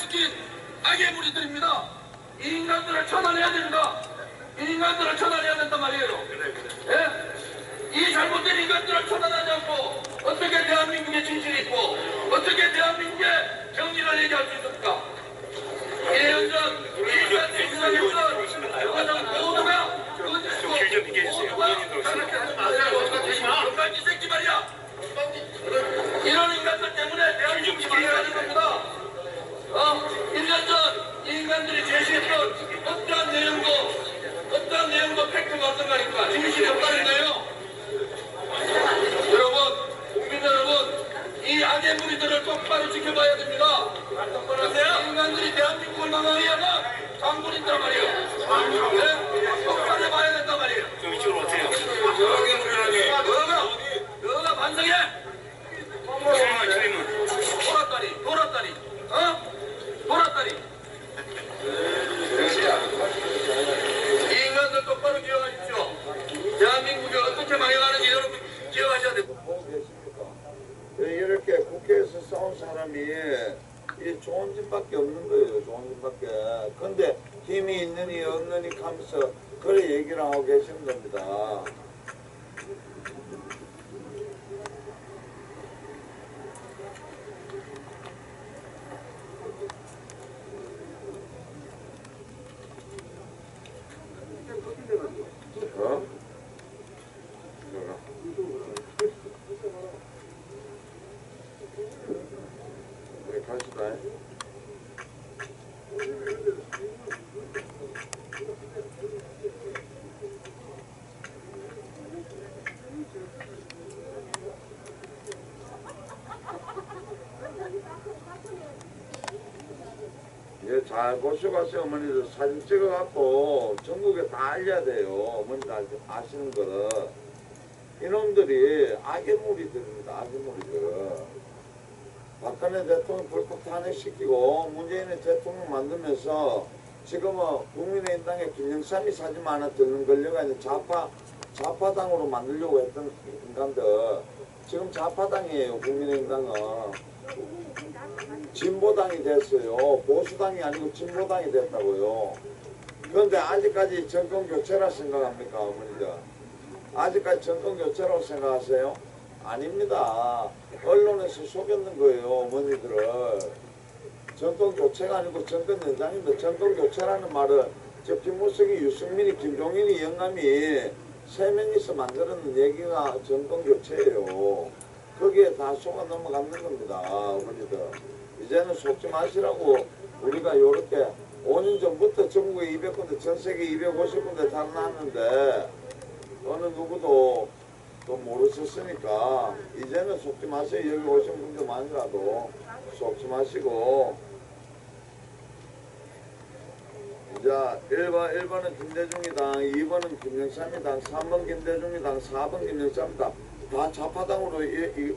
시킨 악의 무리들입니다. 이 인간들을 처단해야 됩니다. 이 인간들을 처단해야 된단 말이에요. 예? 이 잘못된 인간들을 처단하지 않고 어떻게 대한민국의 진실이 있고 어떻게 대한민국의 정의를 얘기할 수 있습니까? 1년 전 인간들 세상에서 가장 모두가 거짓이고 길좀 얘기해 주세요. 모두가 의원님들 잘못하지 마세요. 건강지 새끼 말이야. 이런 인간들 때문에 대한민국이 망해가는 겁니다. 어, 1년 전 이 인간들이 제시했던 어떠한 내용도 어떠한 내용도 팩트가 없던 거니까 진실이 없다는 거예요. 여러분, 국민 여러분, 이 무리들을 똑바로 지켜봐야 됩니다. 똑바로 하세요. 인간들이 대한민국을 망하게 하는 장군인들 말이에요. 네? 똑바로 해봐야 된단 말이에요. 좀 이쪽으로 오세요. 악의 무리라니. 너가, 너가 반성해. 돌았다니, 돌았다니, 어? 돌았다니. 이 인간들 똑바로 기억하십시오. 대한민국이 어떻게 망해가는지 여러분 기억하셔야 됩니다. 보고 계십니까? 네, 이렇게 국회에서 싸운 사람이 이 좋은 짓밖에 없는 거예요. 좋은 짓밖에. 근데 힘이 있느니 없느니 하면서 그래 얘기를 하고 계시는 겁니다. 어? 들어가. 우리 갑시다. 예, 잘 보셔가세요, 어머니들. 사진 찍어갖고 전국에 다 알려야 돼요. 어머니들 아- 아시는 거를. 이놈들이 악의 무리들입니다, 악의 무리들. 박근혜 대통령 불법 탄핵시키고 문재인의 대통령 만들면서 지금은 국민의힘당에 김영삼이 사진만 하나 드는 걸려가 있는 좌파, 좌파당으로 만들려고 했던 인간들. 지금 좌파당이에요, 국민의힘당은. 진보당이 됐어요. 보수당이 아니고 진보당이 됐다고요. 그런데 아직까지 정권 교체라 생각합니까, 어머니들? 아직까지 정권 교체라고 생각하세요? 아닙니다. 언론에서 속였는 거예요, 어머니들을. 정권 교체가 아니고 정권 연장입니다. 정권 교체라는 말은 저 김무석이, 유승민이, 김종인이, 영감이 세 명이서 만들어낸 얘기가 정권 교체예요. 거기에 다 속아 넘어가는 겁니다, 어머니들. 이제는 속지 마시라고 우리가 요렇게 5년 전부터 전국에 200군데, 전 세계 250군데 다 나왔는데 어느 누구도 또 모르셨으니까 이제는 속지 마세요. 여기 오신 분들만이라도 속지 마시고. 이제 1번, 1번은 김대중이당, 2번은 김영삼이당, 3번 김대중이당, 4번 김영삼이당 다 좌파당으로 이, 이,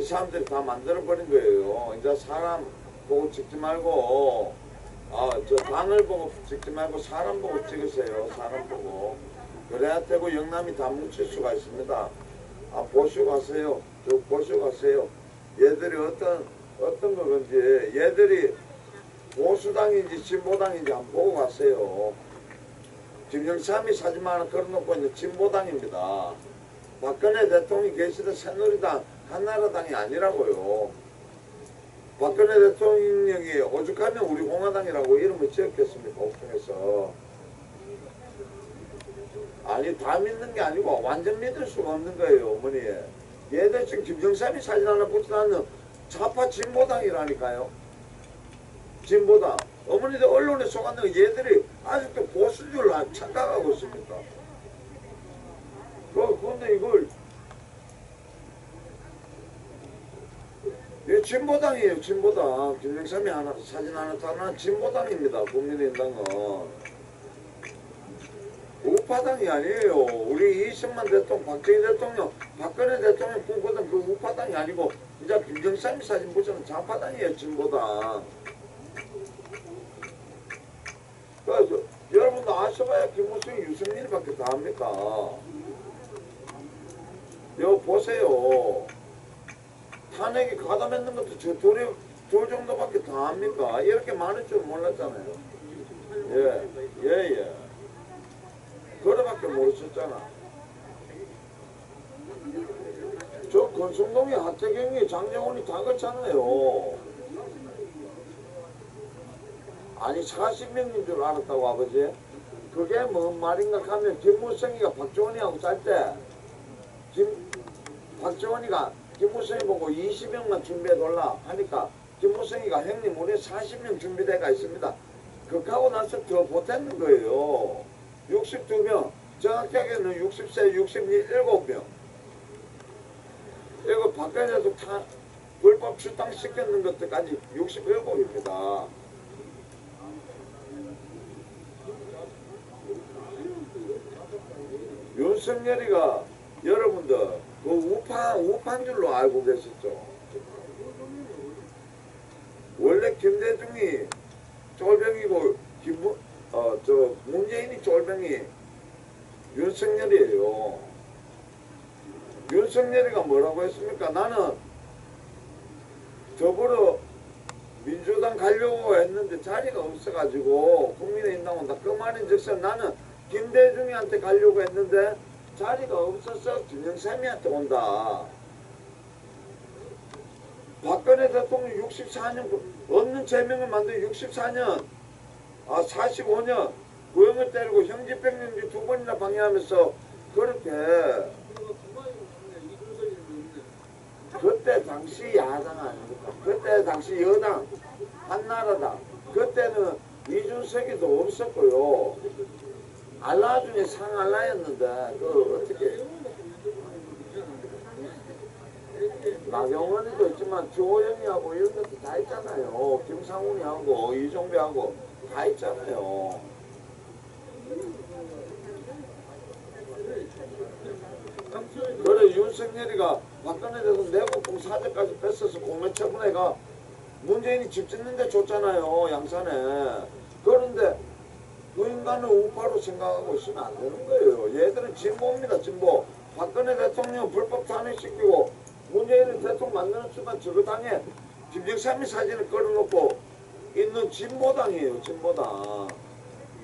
이 사람들이 다 만들어버린 거예요. 이제 사람 보고 찍지 말고 아, 저 당을 보고 찍지 말고 사람 보고 찍으세요. 사람 보고. 그래야 되고 영남이 다 뭉칠 수가 있습니다. 아, 보시고 가세요. 저 보시고 가세요. 얘들이 어떤, 어떤 거건지, 얘들이 보수당인지 진보당인지 한번 보고 가세요. 김영삼이 사진만 하나 걸어놓고 있는 진보당입니다. 박근혜 대통령이 계시던 새누리당, 한나라당이 아니라고요. 박근혜 대통령이 오죽하면 우리 공화당이라고 이름을 지었겠습니까? 옥중에서. 아니 다 믿는 게 아니고 완전 믿을 수가 없는 거예요 어머니 얘들 지금 김정삼이 사진 하나 붙여놨는 좌파 진보당이라니까요 진보당 어머니들 언론에 속았는 거 얘들이 아직도 보수인 줄 아- 착각하고 있습니까 그, 근데 이걸 이 진보당이에요 진보당 김정삼이 하나 사진 하나 달아난 진보당입니다 국민의힘당은 우파당이 아니에요. 우리 이승만 대통령, 박정희 대통령, 박근혜 대통령 꿈꾸던 그 우파당이 아니고 이제 김정삼이 사진 붙여는 좌파당이에요. 진보당. 그래서 여러분도 아셔봐야 김무성, 유승민밖에 다 합니까? 여기 보세요. 탄핵이 가담했는 것도 저 둘이 저 정도밖에 더 합니까? 이렇게 많을 줄 몰랐잖아요. 예, 예, 예. 그거밖에 모르셨잖아. 저 건성동이 하태경이 장정원이 다 그렇잖아요. 아니 40명인 줄 알았다고 아버지? 그게 뭔 말인가 하면 김무성이가 박정원이하고 짤 때 김 박정원이가 김무성이 보고 20명만 준비해 달라 하니까 김무성이가 형님 우리 40명 준비대가 있습니다. 그하고 나서 더 못했는 거예요. 62명 정확하게는 60세 67명 이거 바깥에서 타 불법 출당시켰는 것들까지 67입니다. 윤석열이가 여러분들 그 우파 우파인 줄로 알고 계셨죠? 원래 김대중이 쫄병이고 김부 어저 문재인이 쫄병이 윤석열이에요. 윤석열이가 뭐라고 했습니까? 나는 더불어 민주당 가려고 했는데 자리가 없어가지고 국민의힘당 온다. 그 말인 즉슨 나는 김대중이한테 가려고 했는데 자리가 없어서 김영삼이한테 온다. 박근혜 대통령 64년 없는 제명을 만든 64년 아 45년 고영을 때리고 형집행령지 두 번이나 방해하면서 그렇게 그때 당시 야당 아닙니까? 그때 당시 여당 한나라당 그때는 이준석이도 없었고요. 알라 중에 상알라였는데 그 어떻게 나경원이도 있지만 조영이하고 이런 것도 다 있잖아요. 김상훈이하고 이종배하고 다 있잖아요. 그래 윤석열이가 박근혜 대통령 내국공 사제까지 뺏어서 공매 처분해가 문재인이 집 짓는 데 줬잖아요 양산에 그런데 그 인간은 우파로 생각하고 있으면 안 되는 거예요 얘들은 진보입니다 진보 박근혜 대통령 불법 탄핵시키고 문재인을 대통령 만드는 순간 저거 당에 김정삼이 사진을 걸어놓고 있는 진보당이에요 진보당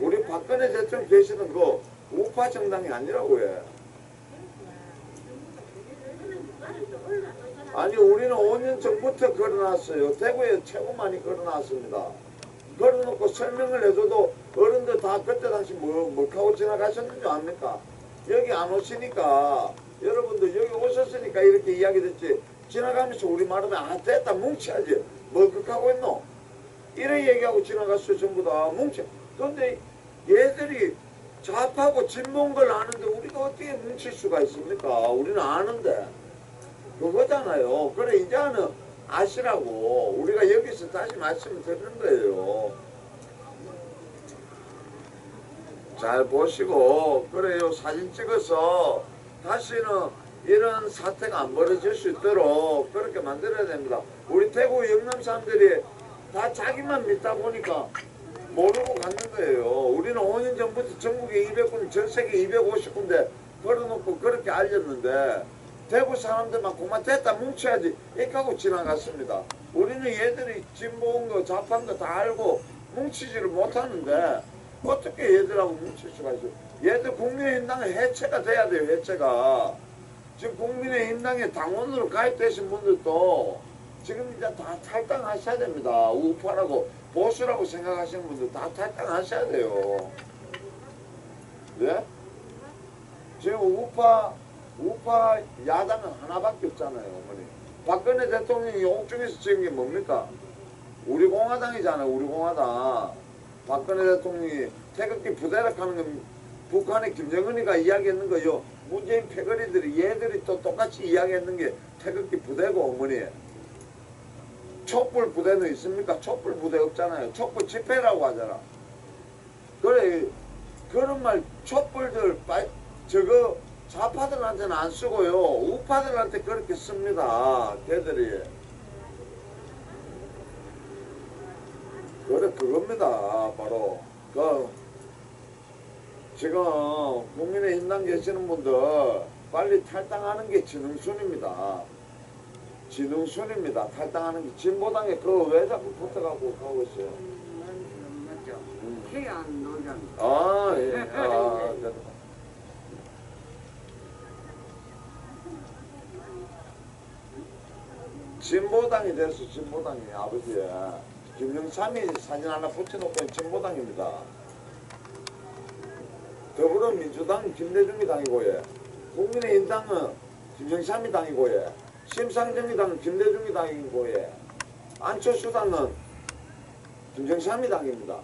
우리 박근혜 대통령 계시는 그 우파 정당이 아니라고 해 아니 우리는 5년 전부터 걸어놨어요. 대구에 최고 많이 걸어놨습니다. 걸어놓고 설명을 해줘도 어른들 다 그때 당시 뭐, 뭐 하고 지나가셨는 줄 압니까? 여기 안 오시니까 여러분들 여기 오셨으니까 이렇게 이야기 됐지 지나가면서 우리 말하면 아 됐다 뭉쳐야지 뭐 그렇게 하고 있노? 이래 얘기하고 지나갔어요 전부 다 뭉쳐 근데 얘들이 좌파고 진보인 걸 아는데 우리가 어떻게 뭉칠 수가 있습니까? 우리는 아는데 그거잖아요. 그래 이제는 아시라고 우리가 여기서 다시 말씀을 드리는 거예요. 잘 보시고 그래요 사진 찍어서 다시는 이런 사태가 안 벌어질 수 있도록 그렇게 만들어야 됩니다. 우리 대구 영남 사람들이 다 자기만 믿다 보니까 모르고 갔는 거예요. 우리는 5년 전부터 전국에 200군, 전 세계 250군데 걸어놓고 그렇게 알렸는데 대구 사람들만 그만 됐다 뭉쳐야지 하고 지나갔습니다. 우리는 얘들이 진보인 거 좌파인 거다 알고 뭉치지를 못하는데 어떻게 얘들하고 뭉칠 수가 있어요. 얘들 국민의힘당은 해체가 돼야 돼요 해체가. 지금 국민의힘당에 당원으로 가입되신 분들도 지금 이제 다 탈당하셔야 됩니다. 우파라고 보수라고 생각하시는 분들 다 탈당하셔야 돼요. 네? 지금 우파 우파 야당은 하나밖에 없잖아요, 어머니. 박근혜 대통령이 옥중에서 찍은 게 뭡니까? 우리 공화당이잖아요, 우리 공화당. 박근혜 대통령이 태극기 부대락하는 건 북한의 김정은이가 이야기했는 거요. 문재인 패거리들이 얘들이 또 똑같이 이야기했는 게 태극기 부대고 어머니. 촛불 부대는 있습니까? 촛불 부대 없잖아요. 촛불 집회라고 하잖아. 그래 그런 말 촛불들 빠 저거 좌파들한테는 안 쓰고요. 우파들한테 그렇게 씁니다. 걔들이. 그래 그겁니다. 바로 그 지금 국민의 힘당 계시는 분들 빨리 탈당하는 게 지능순입니다. 진흥순입니다. 탈당하는 게 진보당에 그거 왜 자꾸 붙어가고 가고 있어요? 맞죠. 음. 해안 노장. 아, 예. 아, 됐다. 진보당이 됐어, 진보당이, 아버지. 김영삼이 사진 하나 붙여놓고 진보당입니다. 더불어민주당 김대중이 당이고, 예. 국민의힘당은 김영삼이 당이고, 예. 심상정의당은 김대중이 당이고, 예. 안철수당은 김정삼이 당입니다.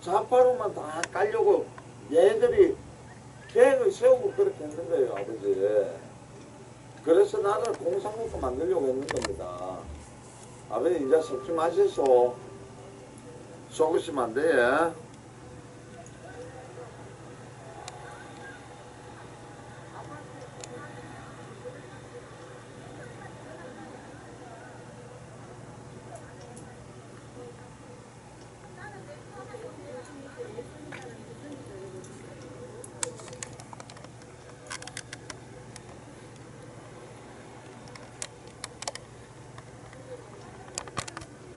좌파로만 다 깔려고 얘들이 계획을 세우고 그렇게 했는 거예요, 아버지. 그래서 나를 공산국가 만들려고 했는 겁니다. 아버지 이제 속지 마셔서 속으시면 안 돼. 예?